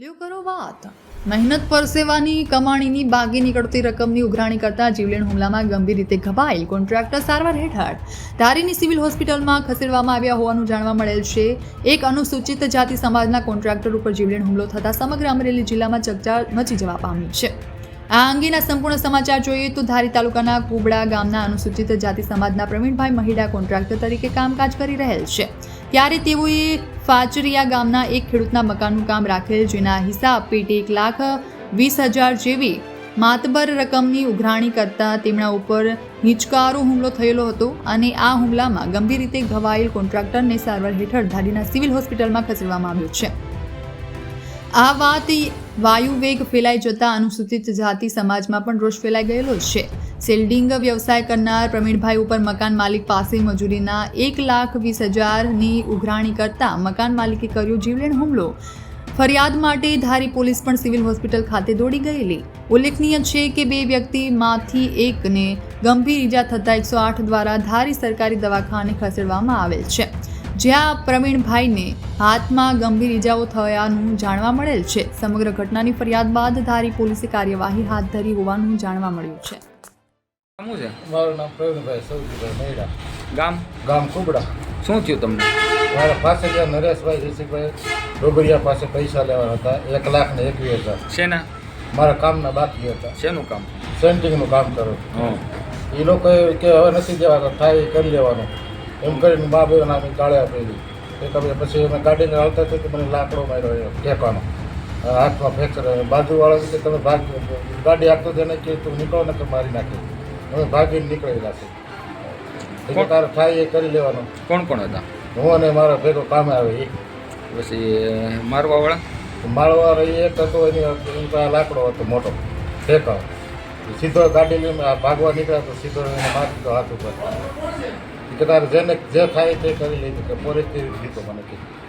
લ્યો કરો વાત. મહેનત પરસેવાની કમાણીની બાગી નીકળતી રકમની ઉઘરાણી કરતા જીવલેણ હુમલામાં ગંભીર રીતે ઘબાયેલ કોન્ટ્રાક્ટર સારવાર હેઠળ. ધારીની સિવિલ હોસ્પિટલમાં ખસેડવામાં આવ્યા હોવાનું જાણવા મળેલ છે. એક અનુસૂચિત જાતિ સમાજના કોન્ટ્રાક્ટર ઉપર જીવલેણ હુમલો થતાં સમગ્ર અમરેલી જિલ્લામાં ચકચાર મચી જવા પામી છે. આ અંગેના સંપૂર્ણ સમાચાર જોઈએ તો ધારી તાલુકાના કુબડા ગામના અનુસૂચિત જાતિ સમાજના પ્રવીણભાઈ મહિડા કોન્ટ્રાક્ટર તરીકે કામકાજ કરી રહેલ છે. ત્યારે તેઓએ ફાચરિયા ગામના એક ખેડૂતના મકાનનું કામ રાખેલ, જેના હિસાબ પેટે એક લાખ વીસ હજાર જેવી માતબર રકમની ઉઘરાણી કરતા તેમના ઉપર હિંચકારો હુમલો થયેલો હતો અને આ હુમલામાં ગંભીર રીતે ઘવાયેલ કોન્ટ્રાક્ટરને સારવાર હેઠળ ધારીના સિવિલ હોસ્પિટલમાં ખસેડવામાં આવ્યો છે. આ વાત વાયુવેગ ફેલાઈ જતા અનુસૂચિત જાતિ સમાજમાં પણ રોષ ફેલાઈ ગયેલો છે. સેલ્ડિંગ વ્યવસાય કરનાર પ્રવીણભાઈ ઉપર મકાન માલિક પાસે મજૂરીના એક લાખ વીસ હજારની ઉઘરાણી કરતા મકાન માલિકે કર્યો જીવલેણ હુમલો. ફરિયાદ માટે ધારી પોલીસ પણ સિવિલ હોસ્પિટલ ખાતે દોડી ગયેલી. ઉલ્લેખનીય છે કે બે વ્યક્તિમાંથી એકને ગંભીર ઈજા થતાં એકસો આઠ દ્વારા ધારી સરકારી દવાખાને ખસેડવામાં આવેલ છે. જ્યાં પ્રવીણભાઈને હાથમાં ગંભીર ઈજાઓ થયાનું જાણવા મળેલ છે. સમગ્ર ઘટનાની ફરિયાદ બાદ ધારી પોલીસે કાર્યવાહી હાથ ધરી હોવાનું જાણવા મળ્યું છે. છે? મારું નામ પ્રવીણભાઈ સૌજીભાઈ મહેડા ગામ? ગામ કુબડા. શું થયું તમને? મારા પાસે ગયા નરેશભાઈ ઋષિકભાઈ ડોબરિયા પાસે પૈસા લેવાના હતા એક લાખ ને એકવીસ હજાર. શેના? મારા કામના બાકી હતા. શેનું કામ? સેન્ટિંગનું કામ કરું. હં. એ લોકોએ કે હવે નથી દેવાના થાય એ કરી લેવાનું. એમ કરીને મા બે નામે ગાળે આપેલી એક અમે પછી અમે ગાડીને હાલતા હતા કે મને લાકડો માર્યો એ ફેંકવાનો હાથમાં ફ્રેક્ચર બાજુવાળા કે તમે ભાગ ગાડી આપતો તેને કે તું નીકળો ને તો મારી નાખી. અમે ભાગીને નીકળી છે એટલે તારે થાય એ કરી લેવાનું. કોણ કોણ હતા? હું અને મારો ભેગો કામે આવે એ. પછી મારવાવાળા? માળવાળો એક હતો એની લાકડો હતો મોટો ટેકો સીધો ગાડી લઈને આ ભાગવા નીકળ્યા તો સીધો એને મારી દીધો હાથ ઉપર. કે તારે જેને જે થાય તે કરી લીધું કે પોલીસથી દીધો મને કીધું